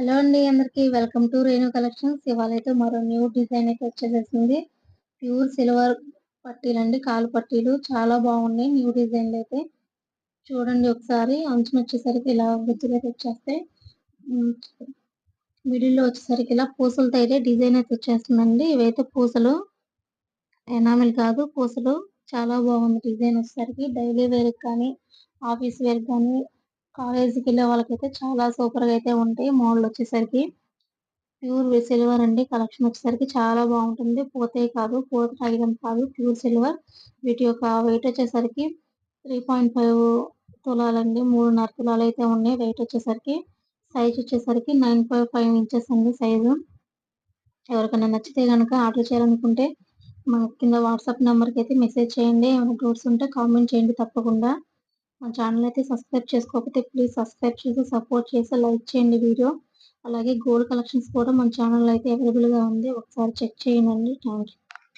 Hello అండి అందరికి. Welcome to Renu collections. ఇవాళ అయితే మరో న్యూ డిజైన్ అయితే వచ్చేసేసింది. ప్యూర్ సిల్వర్ పట్టీలు అండి కాలు పట్టీలు. చాలా బాగున్నాయి న్యూ డిజైన్లు అయితే. చూడండి ఒకసారి. అంచున వచ్చేసరికి ఇలా గుజ్జులు అయితే వచ్చేస్తాయి. మిడిల్లో వచ్చేసరికి ఇలా పూసలతో అయితే డిజైన్ అయితే వచ్చేస్తుందండి. ఇవైతే పూసలు ఎనామిల్ కాదు పూసలు. చాలా బాగుంది డిజైన్ వచ్చేసరికి. డైలీ వేర్ కానీ ఆఫీస్ వేర్ కానీ కాలేజీకి వెళ్ళే వాళ్ళకైతే చాలా సూపర్గా అయితే ఉంటాయి. మోడల్ వచ్చేసరికి ప్యూర్ సిల్వర్ అండి. కలెక్షన్ వచ్చేసరికి చాలా బాగుంటుంది. పోతే కాదు పోతే ఐరన్ కాదు. Pure silver. వీటి యొక్క వెయిట్ వచ్చేసరికి త్రీ పాయింట్ ఫైవ్ తులాలండి. మూడున్నర తులాలు అయితే ఉన్నాయి. వెయిట్ వచ్చేసరికి సైజ్ వచ్చేసరికి నైన్ పాయింట్ ఫైవ్ ఇంచెస్ అండి సైజు. ఎవరికైనా నచ్చితే కనుక ఆర్డర్ చేయాలనుకుంటే మా కింద వాట్సాప్ నెంబర్కి అయితే మెసేజ్ చేయండి. ఏమైనా డౌట్స్ ఉంటే కామెంట్ చేయండి తప్పకుండా. మా ఛానల్ అయితే సబ్స్క్రైబ్ చేసుకోకపోతే ప్లీజ్ సబ్స్క్రైబ్ చేసి సపోర్ట్ చేసి లైక్ చేయండి వీడియో. అలాగే గోల్డ్ కలెక్షన్స్ కూడా మన ఛానల్ అయితే అవైలబుల్గా ఉంది. ఒకసారి చెక్ చేయండి. Thank you